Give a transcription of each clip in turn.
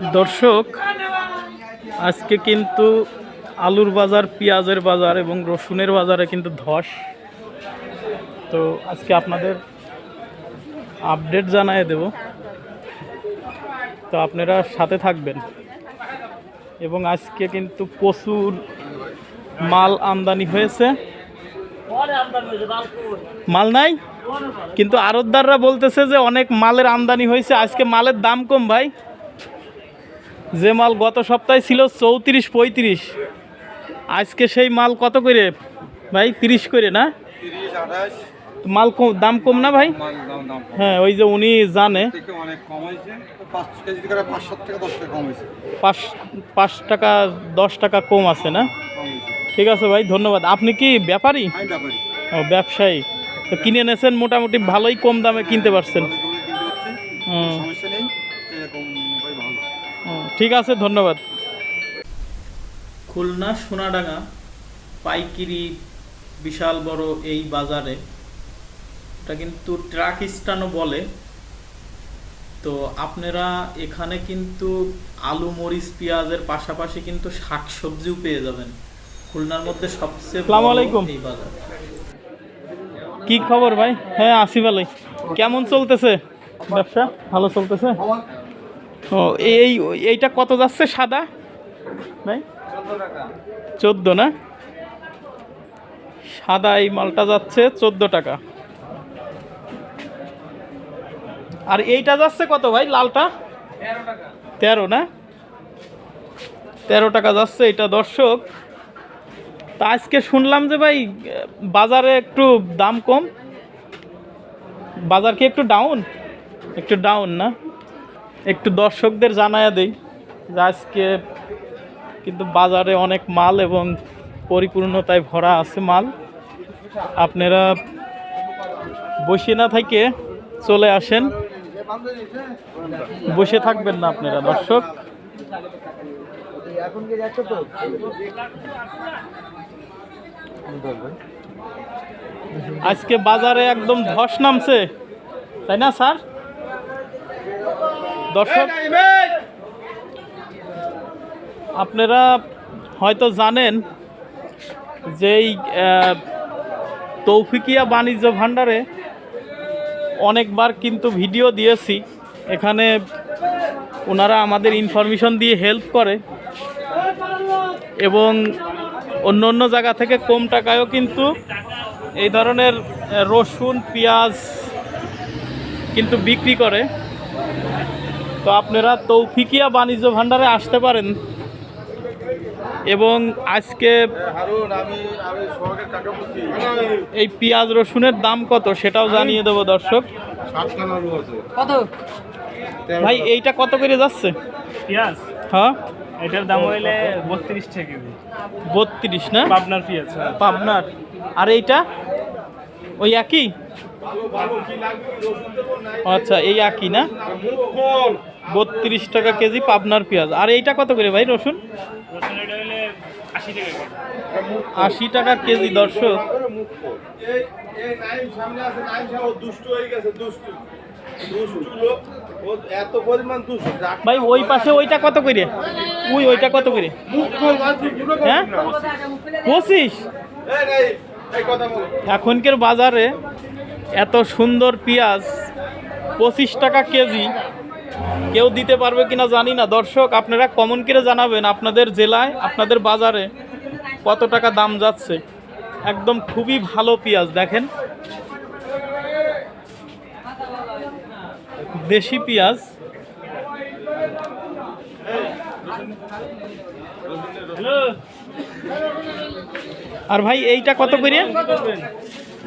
দর্শক, আজকে কিন্তু আলুর বাজার, পেঁয়াজের বাজার এবং রসুনের বাজারে কিন্তু ধস। তো আজকে আপনাদের আপডেট জানায় দেব। তো আপনারা সাথে থাকবেন। এবং আজকে কিন্তু প্রচুর মাল আমদানি হয়েছে। মাল নাই? কিন্তু আরতদাররা বলতেছে যে অনেক মালের আমদানি হয়েছে। আজকে মালের দাম কম ভাই। যে মাল গত সপ্তাহে ছিল চৌত্রিশ পঁয়ত্রিশ। আজকে সেই মাল কত করে? ভাই তিরিশ করে না? মাল কম দাম কম না ভাই? হ্যাঁ ওই যে উনি জানে। পাঁচ পাঁচ টাকা দশ টাকা কম আছে না? ঠিক আছে ভাই ধন্যবাদ। আপনি কি ব্যাপারী? ও ব্যবসায়ী। তো কিনে এনেছেন মোটামুটি ভালোই কম দামে কিনতে পারছেন। হুম। ঠিক আছে ধন্যবাদ। খুলনা সোনাডাঙ্গা পাইকিরি বিশাল বড় এই বাজারে এটা কিন্তু ট্রাক স্ট্যান্ডও বলে। তো আপনারা এখানে কিন্তু আলু মরিচ পেঁয়াজের পাশাপাশি কিন্তু শাকসবজিও পেয়ে যাবেন। খুলনার মধ্যে সবচেয়ে আলাইকুম। এই বাজার। কি খবর ভাই? হ্যাঁ আসিফ আলাই কেমন চলতেছে? ব্যবসা ভালো চলতেছে? ও, এই, এইটা কত যাচ্ছে সাদা? ভাই? চোদ্দ না? সাদা এই মালটা যাচ্ছে চোদ্দ টাকা। আর এইটা যাচ্ছে কত ভাই, লালটা? তেরো না? তেরো টাকা যাচ্ছে এটা দর্শক। তা আজকে শুনলাম যে ভাই, বাজারে একটু দাম কম। বাজার কি একটু ডাউন একটু ডাউন না? একটু দর্শকদের জানায়া দেই যে আজকে কিন্তু বাজারে অনেক মাল এবং পরিপূর্ণতায় ভরা আছে মাল। আপনারা বসে না থেকে চলে আসেন। বসে থাকবেন না আপনারা, দর্শক। আজকে বাজারে একদম ধস নামছে, তাই না, স্যার? দর্শক, আপনারা হয়তো জানেন যে এই তৌফিকিয়া বাণিজ্য ভাণ্ডারে অনেকবার কিন্তু ভিডিও দিয়েছি। এখানে ওনারা আমাদের ইনফরমেশন দিয়ে হেল্প করে এবং অন্য অন্য জায়গা থেকে কম টাকায়ও কিন্তু এই ধরনের রসুন, পেঁয়াজ কিন্তু বিক্রি করে। তো আপনারা তৌফিকিয়া বাণিজ্য ভাণ্ডারে আসতে পারেন। এবং আজকে এই পেঁয়াজ রসুনের দাম কত সেটাও জানিয়ে দেবো দর্শক। কত? ভাই এইটা কত করে যাচ্ছে? পেঁয়াজ? হ্যাঁ? এটার দাম হইলে বত্রিশ টাকা বত্রিশ না? পাবনার পেঁয়াজ হ্যাঁ। পাবনার। আর এইটা? ওই একই? আচ্ছা এই একই না? বত্রিশ টাকা কেজি পাবনার পেঁয়াজ। আর এইটা কত করে ভাই রসুন? আশি টাকা কেজি, দর্শক। ভাই, ওই পাশে ওইটা কত করে? ওই, ওইটা কত করে? হ্যাঁ? পঁচিশ? এখনকার বাজারে এত সুন্দর পেঁয়াজ, পঁচিশ টাকা কেজি। কেউ দিতে পারবে কিনা জানি না। দর্শক, আপনারা কমন করে জানাবেন আপনাদের জেলায়, আপনাদের বাজারে কত টাকা দাম যাচ্ছে। একদম খুবই ভালো পেঁয়াজ, দেখেন। দেশি পেঁয়াজ। আর ভাই, এইটা কত করে?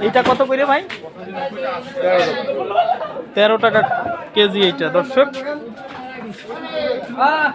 এইটা কত করে ভাই? তেরো টাকা কেজি এইটা, দর্শক। আহ।